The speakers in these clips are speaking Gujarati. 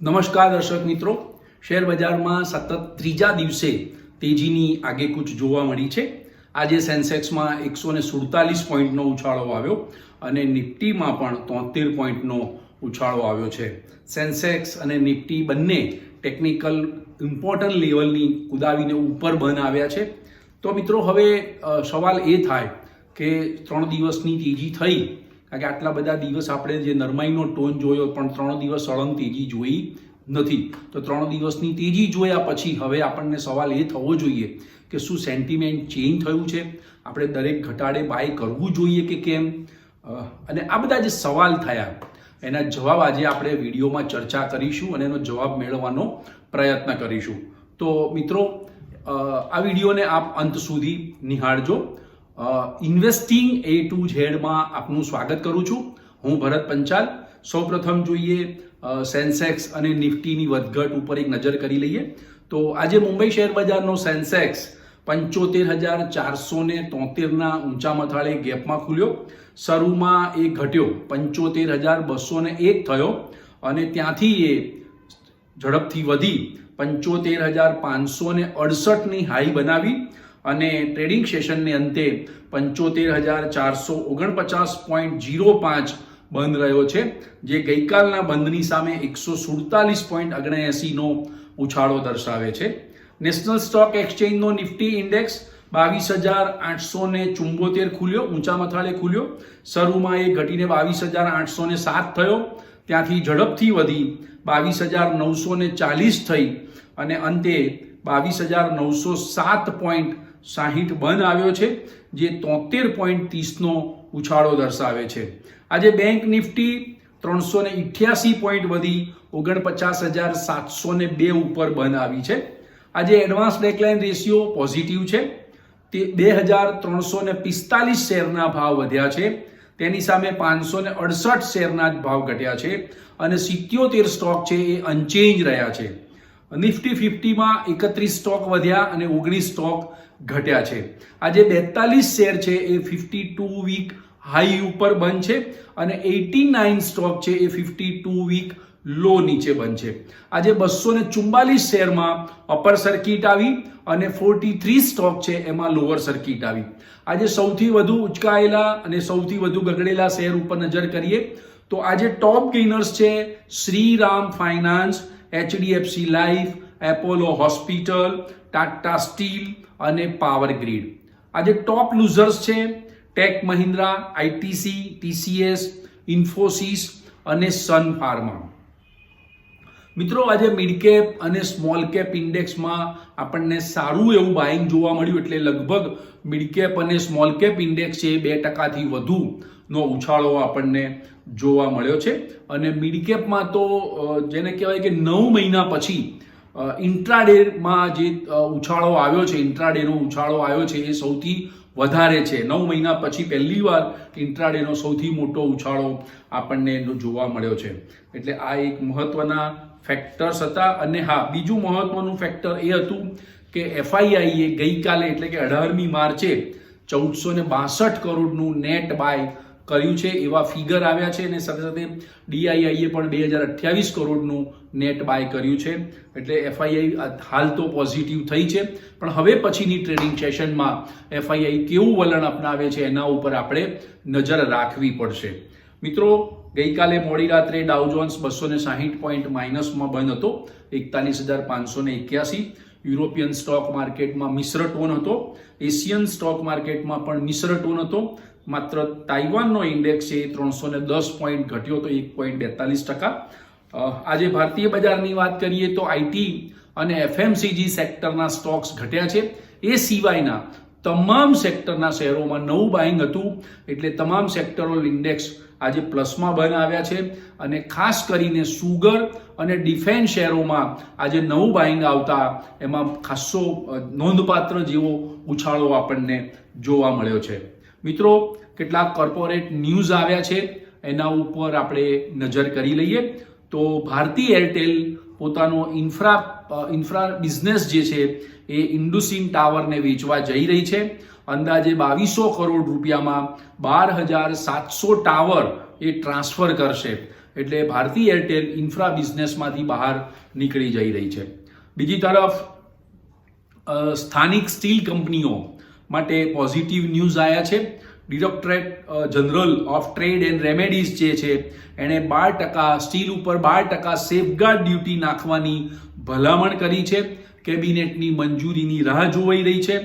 નમસ્કાર દર્શક મિત્રો. શેર બજારમાં સતત ત્રીજા દિવસે તેજીની આગેકૂચ જોવા મળી છે. આજે સેન્સેક્સમાં એકસો ને સુડતાલીસ પોઈન્ટનો ઉછાળો આવ્યો અને નિફ્ટીમાં પણ તોતેર પોઈન્ટનો ઉછાળો આવ્યો છે. સેન્સેક્સ અને નિફ્ટી બંને ટેકનિકલ ઇમ્પોર્ટન્ટ લેવલની કુદાવીને ઉપર બંધ આવ્યા છે. તો મિત્રો, હવે સવાલ એ થાય કે ત્રણ દિવસની તેજી થઈ કારણ કે આટલા બધા દિવસ આપણે જે નરમાઈનો ટોન જોયો પણ ત્રણ દિવસ સળંગ તેજી જોઈ નથી. તો ત્રણ દિવસની તેજી જોયા પછી હવે આપણને સવાલ એ થવો જોઈએ કે શું સેન્ટિમેન્ટ ચેન્જ થયું છે? આપણે દરેક ઘટાડે બાય કરવું જોઈએ કે કેમ? અને આ બધા જે સવાલ થયા, એના જવાબ આજે આપણે વિડીયોમાં ચર્ચા કરીશું અને એનો જવાબ મેળવવાનો પ્રયત્ન કરીશું. તો મિત્રો આ વિડીયોને આપ અંત સુધી નિહાળજો. ઇન્વેસ્ટિંગ એ ટુ ઝેડમાં આપનું સ્વાગત કરું છું. હું ભરત પંચાલ. સૌપ્રથમ જોઈએ સેન્સેક્સ અને નિફ્ટીની વધઘટ ઉપર એક નજર કરી લઈએ. તો આજે મુંબઈ શેર બજારનો સેન્સેક્સ પંચોતેર હજાર ચારસો ને તોતેરના ઊંચા મથાળે ગેપમાં ખુલ્યો. શરૂમાં એ ઘટ્યો, પંચોતેર હજાર બસો ને એક થયો અને ત્યાંથી એ ઝડપથી વધી પંચોતેર હજાર પાંચસો ને અડસઠની હાઈ બનાવી. અને ટ્રેડિંગ સેશનને અંતે પંચોતેર હજાર ચારસો ઓગણપચાસ પોઈન્ટ જીરો પાંચ બંધ રહ્યો છે, જે ગઈકાલના બંધની સામે એકસો સુડતાલીસ પોઈન્ટ ઓગણએંસીનો ઉછાળો દર્શાવે છે. નેશનલ સ્ટોક એક્સચેન્જનો નિફ્ટી ઇન્ડેક્સ બાવીસ હજાર આઠસો ને ચુંબોતેર ખુલ્યો, ઊંચા મથાળે ખુલ્યો. શરૂમાં એ ઘટીને બાવીસ હજાર આઠસો ને સાત થયો, ત્યાંથી ઝડપથી વધી બાવીસ હજાર નવસો ને ચાલીસ થઈ અને અંતે બાવીસ હજાર નવસો સાત પોઈન્ટ સાહીઠ બંધ આવ્યો છે, જે તોતેર પોઈન્ટ ત્રીસનો ઉછાળો દર્શાવે છે. આજે બેંક નિફ્ટી ત્રણસો ને ઇઠ્યાસી પોઈન્ટ વધી, ઓગણપચાસ હજાર સાતસો ને બે ઉપર બંધ આવી છે. આજે એડવાન્સ ડેકલાઇન રેશિયો પોઝિટિવ છે. તે બે હજાર ત્રણસો ને પિસ્તાલીસ શેરના ભાવ વધ્યા છે. તેની સામે પાંચસો ને અડસઠ શેરના જ ભાવ ઘટ્યા છે અને સિત્યોતેર સ્ટોક છે એ અનચેન્જ રહ્યા છે. નિફ્ટી ફિફ્ટીમાં એકત્રીસ સ્ટોક વધ્યા અને ઓગણીસ સ્ટોક ઘટ્યા છે. આજે બેતાલીસ શેર છે, એ ફિફ્ટી ટુ વીક હાઈ ઉપર બંધ છે અને એટી નાઇન સ્ટોક છે, એ ફિફ્ટી ટુ વીક લો નીચે બંધ છે. આજે બસો ને ચુમ્બાલીસ શેરમાં અપર સર્કિટ આવી અને ફોર્ટી થ્રી સ્ટોક છે, એમાં લોઅર સર્કિટ આવી. આજે સૌથી વધુ ઉચકાયેલા અને સૌથી વધુ ગગડેલા શેર ઉપર નજર કરીએ તો આજે ટોપ ગેઇનર્સ છે Shriram finance, HDFC life Apollo hospital, Tata steel અને પાવર ગ્રીડ. આજે ટોપ લૂઝર્સ છે tech Mahindra, ITC, TCS, Infosys અને સન ફાર્મા. મિત્રો, આજે મિડ કેપ અને સ્મોલ કેપ ઇન્ડેક્સમાં આપણને સારું એવું બાઇંગ જોવા મળ્યું એટલે લગભગ મિડ કેપ અને સ્મોલ કેપ ઇન્ડેક્સ છે બે ટકાથી વધુનો ઉછાળો આપણને જોવા મળ્યો છે. અને મિડ કેપમાં તો જેને કહેવાય કે નવ મહિના પછી ઇન્ટ્રાડેમાં જે ઉછાળો આવ્યો છે, ઇન્ટ્રાડેનો ઉછાળો આવ્યો છે એ સૌથી વધારે છે. નવ મહિના પછી પહેલીવાર ઇન્ટ્રાડેનો સૌથી મોટો ઉછાળો આપણને જોવા મળ્યો છે. એટલે આ એક મહત્વના ફેક્ટર્સ હતા અને હા, બીજું મહત્વનું ફેક્ટર એ હતું કે એફઆઈઆઈએ ગઈકાલે એટલે કે અઢારમી માર્ચે ચૌદસો ને બાસઠ કરોડનું નેટ બાય કર્યું છે એવા ફિગર આવ્યા છે અને સાથે સાથે ડીઆઈઆઈએ પણ બે હજાર અઠ્યાવીસ કરોડનું નેટ બાય કર્યું છે. એટલે એફઆઈઆઈ હાલ તો પોઝિટિવ થઈ છે. પણ હવે પછીની ટ્રેડિંગ સેશનમાં એફઆઈઆઈ કેવું વલણ અપનાવે છે એના ઉપર આપણે નજર રાખવી પડશે. મિત્રો, ગઈકાલે મોડી રાત્રે ડાઉજોન્સ બસો ને સાહીઠ પોઈન્ટ માઇનસમાં બંધ હતો. એકતાલીસ હજાર પાંચસો ને એક્યાસી. યુરોપિયન સ્ટોક માર્કેટમાં મિશ્ર ટોન હતો. એશિયન સ્ટોક માર્કેટમાં પણ મિશ્ર ટોન હતો. માત્ર તાઇવાનનો ઇન્ડેક્સ છે એ ત્રણસો ને દસ પોઈન્ટ ઘટ્યો તો એક પોઈન્ટ બેતાલીસ ટકા. આજે ભારતીય બજારની વાત કરીએ તો આઈટી અને એફએમસીજી સેક્ટરના સ્ટોક્સ ઘટ્યા છે. એ સિવાયના તમામ સેક્ટરના શેરોમાં નવું બાઇંગ હતું. એટલે તમામ સેક્ટરલ ઇન્ડેક્સ આજે પ્લસમાં બંધ આવ્યા છે. અને ખાસ કરીને સુગર અને ડિફેન્સ શેરોમાં આજે નવું બાઇંગ આવતા એમાં ખાસ્સો નોંધપાત્ર જેવો ઉછાળો આપણને જોવા મળ્યો છે. મિત્રો, કેટલાક કોર્પોરેટ ન્યૂઝ આવ્યા છે, એના ઉપર આપણે નજર કરી લઈએ. તો ભારતી એરટેલ પોતાનો ઇન્ફ્રા ઇન્ફ્રા બિઝનેસ જે છે, એ ઇન્ડુસિન ટાવરને વેચવા જઈ રહી છે. અંદાજે બાવીસો કરોડ રૂપિયામાં બાર હજાર સાતસો ટાવર એ ટ્રાન્સફર કરશે. એટલે ભારતી એરટેલ ઇન્ફ્રા બિઝનેસમાંથી બહાર નીકળી જઈ રહી છે. બીજી તરફ સ્થાનિક સ્ટીલ કંપનીઓ માટે પોઝિટિવ ન્યૂઝ આવ્યા છે. Directorate general of trade and remedies જે છે, એણે બાર ટકા સ્ટીલ ઉપર બાર ટકા સેફગાર્ડ ડ્યુટી નાખવાની ભલામણ કરી છે. કેબિનેટની મંજૂરીની રાહ જોવાઈ રહી છે.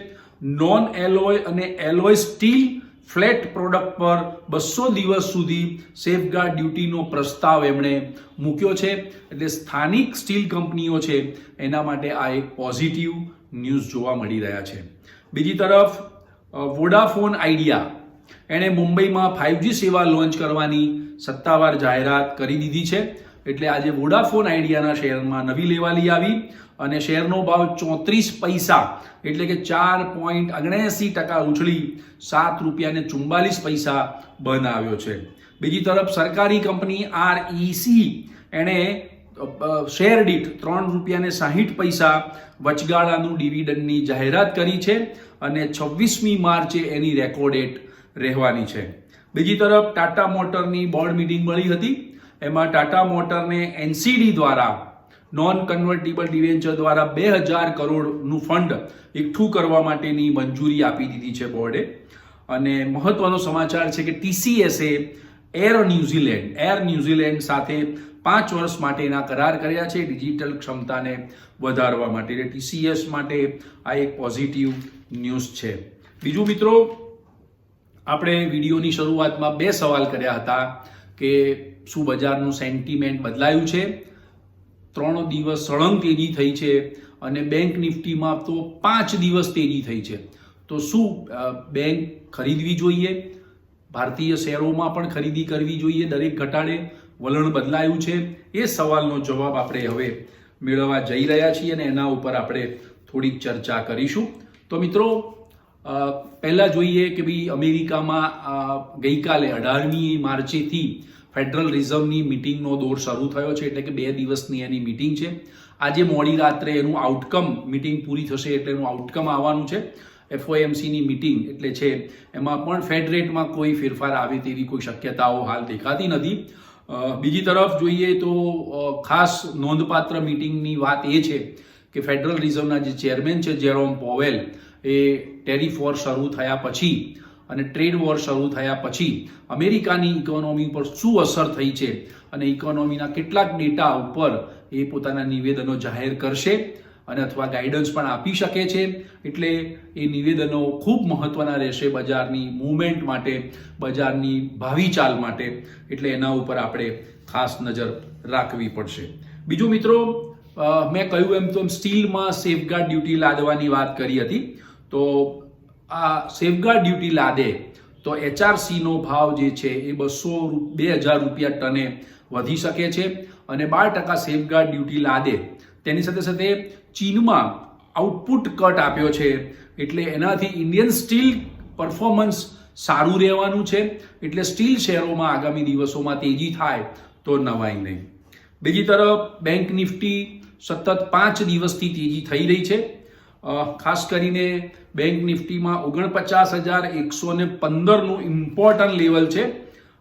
નોન એલોય અને એલોય સ્ટીલ ફ્લેટ પ્રોડક્ટ પર બસો દિવસ સુધી સેફગાર્ડ ડ્યુટીનો પ્રસ્તાવ એમણે મૂક્યો છે. એટલે સ્થાનિક સ્ટીલ કંપનીઓ છે, એના માટે આ એક પોઝિટિવ ન્યૂઝ જોવા મળી રહ્યા છે. બીજી તરફ વોડાફોન આઈડિયા એણે મુંબઈમાં ફાઇવજી સેવા લોન્ચ કરવાની સત્તાવાર જાહેરાત કરી દીધી છે. એટલે આજે વોડાફોન આઈડિયાના શેરમાં નવી લેવાલી આવી અને શેરનો ભાવ ચોત્રીસ પૈસા એટલે કે ચાર પોઈન્ટ ઓગણએંસી ટકા ઉછળી સાત રૂપિયાને ચુમ્બાલીસ પૈસા બંધ આવ્યો છે. બીજી તરફ સરકારી કંપની આરઈસી એણે અ, શેર દીઠ ત્રણ રૂપિયા ને સાહીઠ પૈસા વચગાળાનું ડિવિડન્ડની જાહેરાત કરી છે અને છવ્વીસમી માર્ચે એની રેકોર્ડેટ રહેવાની છે. બીજી તરફ ટાટા મોટરની બોર્ડ મીટિંગ મળી હતી. એમાં ટાટા મોટરને એનસીડી દ્વારા નોન કન્વર્ટેબલ ડિવેન્ચર દ્વારા બે હજાર કરોડનું ફંડ એકઠું કરવા માટેની મંજૂરી આપી દીધી છે બોર્ડે. અને મહત્વનો સમાચાર છે કે ટીસીએસે Air New Zealand Air New Zealand સાથે પાંચ વર્ષ માટેના કરાર કર્યા છે. ડિજિટલ ક્ષમતાને વધારવા માટે એટલે ટીસીએસ માટે આ એક પોઝિટિવ ન્યૂઝ છે. બીજું મિત્રો, આપણે વિડીયોની શરૂઆતમાં બે સવાલ કર્યા હતા કે શું બજારનું સેન્ટિમેન્ટ બદલાયું છે? ત્રણ દિવસ સળંગ તેજી થઈ છે અને બેંક નિફ્ટીમાં તો પાંચ દિવસ તેજી થઈ છે. તો શું બેંક ખરીદવી જોઈએ? ભારતીય શેરોમાં પણ ખરીદી કરવી જોઈએ દરેક ઘટાડે? વલણ બદલાયું છે એ સવાલનો જવાબ આપણે હવે મેળવવા જઈ રહ્યા છીએ અને એના ઉપર આપણે થોડીક ચર્ચા કરીશું. તો મિત્રો પહેલાં જોઈએ કે ભાઈ અમેરિકામાં ગઈકાલે અઢારમી માર્ચેથી ફેડરલ રિઝર્વની મિટિંગનો દોર શરૂ થયો છે, એટલે કે બે દિવસની એની મિટિંગ છે. આજે મોડી રાત્રે એનું આઉટકમ મિટિંગ પૂરી થશે એટલે એનું આઉટકમ આવવાનું છે. એફઓએમસીની મિટિંગ એટલે છે, એમાં પણ ફેડ રેટમાં કોઈ ફેરફાર આવે તેવી કોઈ શક્યતાઓ હાલ દેખાતી નથી. બીજી તરફ જોઈએ તો ખાસ નોંધપાત્ર મિટિંગની વાત એ છે કે ફેડરલ રિઝર્વના જે ચેરમેન છે જેરોમ પોવેલ એ ટેરિફ વોર શરૂ થયા પછી અને ટ્રેડ વોર શરૂ થયા પછી અમેરિકાની ઇકોનોમી પર શું અસર થઈ છે અને ઇકોનોમીના કેટલાક ડેટા ઉપર એ પોતાના નિવેદનો જાહેર કરશે. અને અથવા ગાઈડન્સ પણ આપી શકે છે. એટલે એ નિવેદનો ખૂબ મહત્વના રહેશે બજારની મૂવમેન્ટ માટે, બજારની ભાવિ ચાલ માટે. એટલે એના ઉપર આપણે ખાસ નજર રાખવી પડશે. બીજું મિત્રો મેં કહ્યું એમ તો સ્ટીલમાં સેફગાર્ડ ડ્યુટી લાદવાની વાત કરી હતી. તો આ સેફગાર્ડ ડ્યુટી લાદે તો એચઆરસીનો ભાવ જે છે એ બસો બે હજાર રૂપિયા ટને વધી શકે છે. અને બાર ટકા સેફગાર્ડ ડ્યુટી લાદે. તેની સાથે સાથે ચીનમાં આઉટપુટ કટ આપ્યો છે. એટલે એનાથી ઇન્ડિયન સ્ટીલ પરફોર્મન્સ સારું રહેવાનું છે. એટલે સ્ટીલ શેરોમાં આગામી દિવસોમાં તેજી થાય તો નવાઈ નહીં. બીજી તરફ બેંક નિફ્ટી સતત પાંચ દિવસથી તેજી થઈ રહી છે. ખાસ કરીને બેંક નિફ્ટીમાં ઓગણપચાસ હજાર એકસો ને પંદરનું ઇમ્પોર્ટન્ટ લેવલ છે.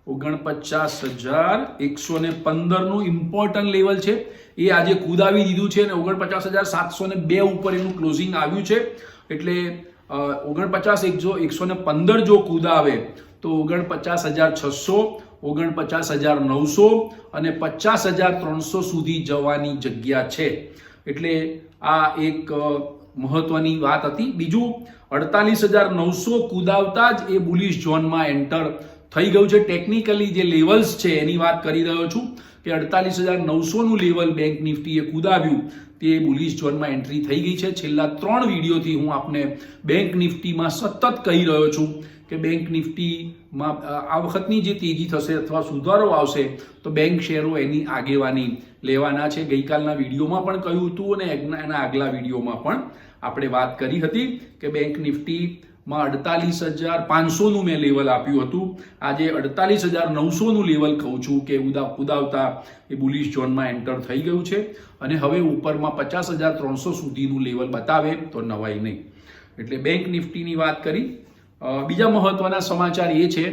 ઓગણપચાસ હજાર એકસો ને પંદરનું ઇમ્પોર્ટન્ટ લેવલ છે. એ આજે કુદાવી દીધું છે અને ઓગણપચાસ હજાર સાતસો ને બે ઉપર એનું ક્લોઝિંગ આવ્યું છે. એટલે ઓગણપચાસ એકસો એકસો ને પંદર જો કુદાવે, તો ઓગણપચાસ હજાર છસો, ઓગણપચાસ હજાર નવસો અને પચાસ હજાર ત્રણસો સુધી જવાની જગ્યા છે. એટલે આ એક મહત્વની વાત હતી. બીજું, અડતાલીસ હજાર નવસો કુદાવતા જ એ બુલિશ ઝોનમાં એન્ટર થઈ ગયું છે. ટેકનિકલી જે લેવલ્સ છે એની વાત કરી રહ્યો છું. કે અડતાલીસ હજાર નવસોનું લેવલ બેંક નિફ્ટીએ કુદાવ્યું તે બુલિશ ઝોનમાં એન્ટ્રી થઈ ગઈ છે. છેલ્લા ત્રણ વિડીયોથી હું આપને બેંક નિફ્ટીમાં સતત કહી રહ્યો છું કે બેંક નિફ્ટીમાં આ વખતની જે તેજી થશે અથવા સુધારો આવશે તો બેંક શેરો એની આગેવાની લેવાના છે. ગઈકાલના વિડીયોમાં પણ કહ્યું હતું અને એના આગલા વિડીયોમાં પણ આપણે વાત કરી હતી કે બેંક નિફ્ટીમાં અડતાલીસ હજાર પાંચસોનું મેં લેવલ આપ્યું હતું. આજે અડતાલીસ હજાર નવસોનું લેવલ કહું છું કે ઉદા, ઉદાવતા એ બુલિશ ઝોનમાં એન્ટર થઈ ગયું છે. અને હવે ઉપરમાં પચાસ હજાર ત્રણસો સુધીનું લેવલ બતાવે તો નવાઈ નહીં. એટલે બેંક નિફ્ટીની વાત કરી. બીજા મહત્વના સમાચાર એ છે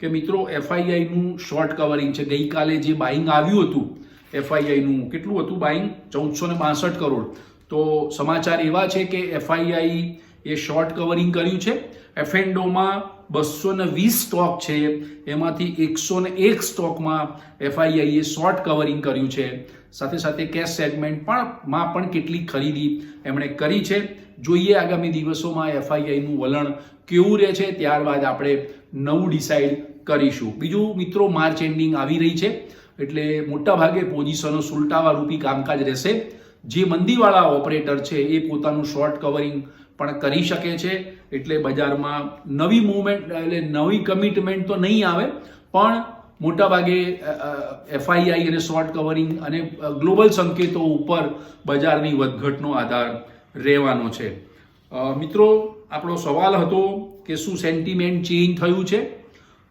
કે મિત્રો એફઆઈઆઈનું શોર્ટ કવરિંગ છે. ગઈકાલે જે બાઇંગ આવ્યું હતું એફઆઈઆઈનું કેટલું હતું બાઇંગ ચૌદસો ને બાસઠ કરોડ. તો સમાચાર એવા છે કે એફઆઈઆઈ એ શોર્ટ કવરિંગ કર્યું છે. એફએન્ડોમાં બસો ને વીસ સ્ટોક છે. એમાંથી એકસો ને એક સ્ટોકમાં એફઆઈઆઈએ શોર્ટ કવરિંગ કર્યું છે. સાથે સાથે કેશ સેગમેન્ટ પણ માં પણ કેટલી ખરીદી એમણે કરી છે. જોઈએ આગામી દિવસોમાં એફઆઈઆઈનું વલણ કેવું રહે છે. ત્યારબાદ આપણે નવું ડિસાઇડ કરીશું. બીજું, મિત્રો માર્ચ એન્ડિંગ આવી રહી છે. એટલે મોટાભાગે પોઝિશનો સુલટાવા રૂપી કામકાજ રહેશે. જે મંદીવાળા ઓપરેટર છે, એ પોતાનું શોર્ટ કવરિંગ પણ કરી શકે છે. એટલે બજારમાં નવી મૂવમેન્ટ એટલે નવી કમિટમેન્ટ તો નહીં આવે, પણ મોટાભાગે એફઆઈઆઈ અને શોર્ટ કવરિંગ અને ગ્લોબલ સંકેતો ઉપર બજારની વધઘટનો આધાર રહેવાનો છે. મિત્રો, આપણો સવાલ હતો કે શું સેન્ટિમેન્ટ ચેન્જ થયું છે?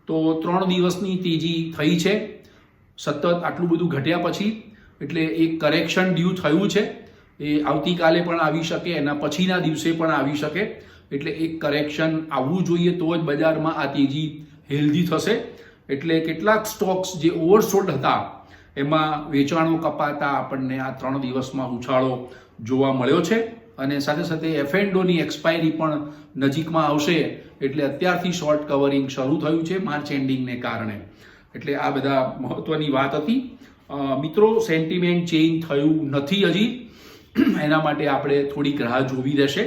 તો ત્રણ દિવસની તેજી થઈ છે. સતત આટલું બધું ઘટ્યા પછી, એટલે એક કરેક્શન ડ્યુ થયું છે. એ આવતીકાલે પણ આવી શકે, એના પછીના દિવસે પણ આવી શકે. એટલે એક કરેક્શન આવવું જોઈએ તો જ બજારમાં આ તેજી હેલ્ધી થશે. એટલે કેટલાક સ્ટોક્સ જે ઓવરસોલ્ડ હતા, એમાં વેચાણો કપાતા, આપણને આ ત્રણ દિવસમાં ઉછાળો જોવા મળ્યો છે. અને સાથે સાથે એફએન્ડોની એક્સપાયરી પણ નજીકમાં આવશે, એટલે અત્યારથી શોર્ટ કવરિંગ શરૂ થયું છે માર્ચ એન્ડિંગને કારણે. એટલે આ બધા મહત્વની વાત હતી. મિત્રો સેન્ટિમેન્ટ ચેન્જ થયું નથી હજી. એના માટે આપણે થોડીક રાહ જોવી રહેશે.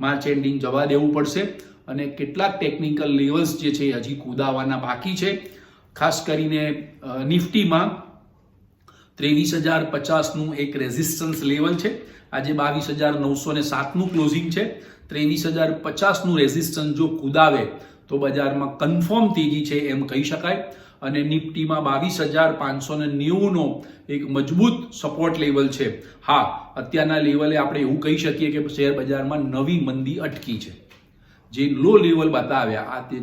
માર્ચ એન્ડિંગ જવા દેવું પડશે અને કેટલાક ટેકનિકલ લેવલ્સ જે છે હજી કૂદાવાના બાકી છે. ખાસ કરીને નિફ્ટીમાં ત્રેવીસ હજાર પચાસનું એક રેઝિસ્ટન્સ લેવલ છે. આજે બાવીસ હજાર નવસો ને સાતનું ક્લોઝિંગ છે. ત્રેવીસ હજાર પચાસનું રેઝિસ્ટન્સ જો કુદાવે તો બજારમાં કન્ફર્મ તેજી છે એમ કહી શકાય. અને નિફ્ટીમાં બાવીસ હજાર પાંચસો ને નેવુંનો એક મજબૂત સપોર્ટ લેવલ છે. હા, અત્યારના લેવલે આપણે એવું કહી શકીએ કે શેર બજારમાં નવી મંદી અટકી છે. જે લો લેવલ બતાવ્યા, આ તે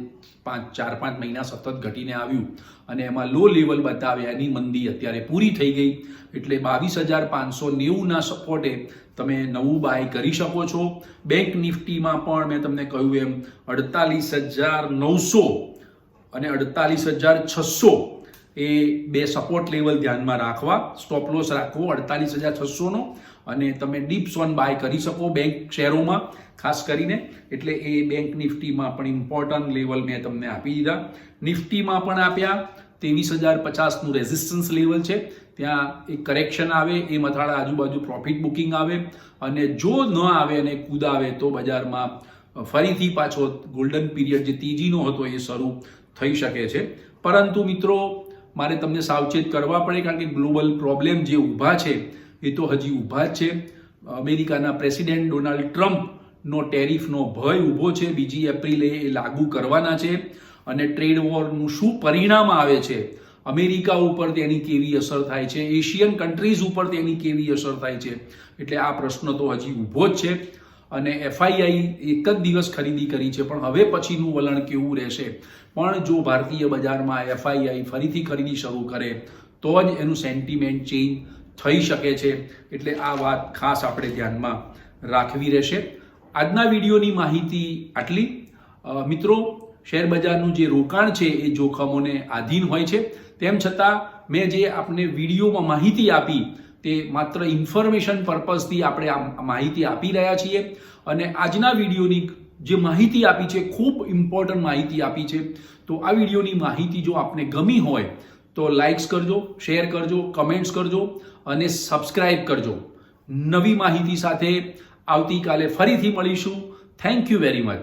પાંચ, ચાર, પાંચ મહિના સતત ઘટીને આવ્યું. અને એમાં લો લેવલ બતાવ્યા, એની મંદી અત્યારે પૂરી થઈ ગઈ. એટલે બાવીસ હજાર પાંચસો નેવુંના સપોર્ટે તમે નવું બાય કરી શકો છો. બેંક નિફ્ટીમાં પણ મેં તમને કહ્યું એમ, અડતાલીસ હજાર નવસો અને અડતાલીસ હજાર છસો એ બે સપોર્ટ લેવલ ધ્યાનમાં રાખવા સ્ટોપ લોસ રાખવો, અડતાલીસ હજાર છસોનો અને તમે ડીપ્સ સોન બાય કરી શકો બેંક શેરોમાં, ખાસ કરીને એટલે એ બેંક નિફ્ટીમાં પણ ઇમ્પોર્ટન્ટ લેવલ મેં તમને આપી દીધા. નિફ્ટીમાં પણ આપ્યા, ત્રેવીસ હજાર પચાસનું રેઝિસ્ટન્સ લેવલ છે. ત્યાં એક કરેક્શન આવે, એ મથાળા આજુબાજુ પ્રોફિટ બુકિંગ આવે અને જો ન આવે અને કૂદાવે તો બજારમાં ફરીથી પાછો ગોલ્ડન પીરિયડ જે તેજીનો હતો એ શરૂ થઈ શકે છે. પરંતુ મિત્રો, મારે તમને સાવચેત કરવા પડે કારણ કે ગ્લોબલ પ્રોબ્લેમ જે ઊભા છે, એ તો હજી ઊભા જ છે. અમેરિકાના પ્રેસિડેન્ટ ડોનાલ્ડ ટ્રમ્પનો ટેરિફનો ભય ઊભો છે. બીજી એપ્રિલે એ લાગુ કરવાના છે અને ટ્રેડ વોરનું શું પરિણામ આવે છે? અમેરિકા ઉપર તેની કેવી અસર થાય છે? એશિયન કન્ટ્રીઝ ઉપર તેની કેવી અસર થાય છે? એટલે આ પ્રશ્ન તો હજી ઊભો જ છે. અને એફઆઈઆઈ એક જ દિવસ ખરીદી કરી છે, પણ હવે પછીનું વલણ કેવું રહેશે? પણ જો ભારતીય બજારમાં એફઆઈઆઈ ફરીથી ખરીદી શરૂ કરે, તો જ એનું સેન્ટિમેન્ટ ચેન્જ થઈ શકે છે. એટલે આ વાત ખાસ આપણે ધ્યાનમાં રાખવી રહેશે. આજના વિડીયોની માહિતી આટલી. મિત્રો, શેર બજારનું જે રોકાણ છે, એ જોખમોને આધીન હોય છે. તેમ છતાં, મેં જે આપને વિડીયોમાં માહિતી આપી તે માત્ર ઇન્ફોર્મેશન પર્પઝથી આપણે આ માહિતી આપી રહ્યા છીએ. અને આજના વિડીયોની જે માહિતી આપી છે, ખૂબ ઇમ્પોર્ટન્ટ માહિતી આપી છે. તો આ વિડીયોની માહિતી જો આપને ગમી હોય, તો લાઇક્સ કરજો શેર કરજો કમેન્ટ્સ કરજો અને સબસ્ક્રાઇબ કરજો. નવી માહિતી સાથે આવતીકાલે ફરીથી મળીશું. Thank you very much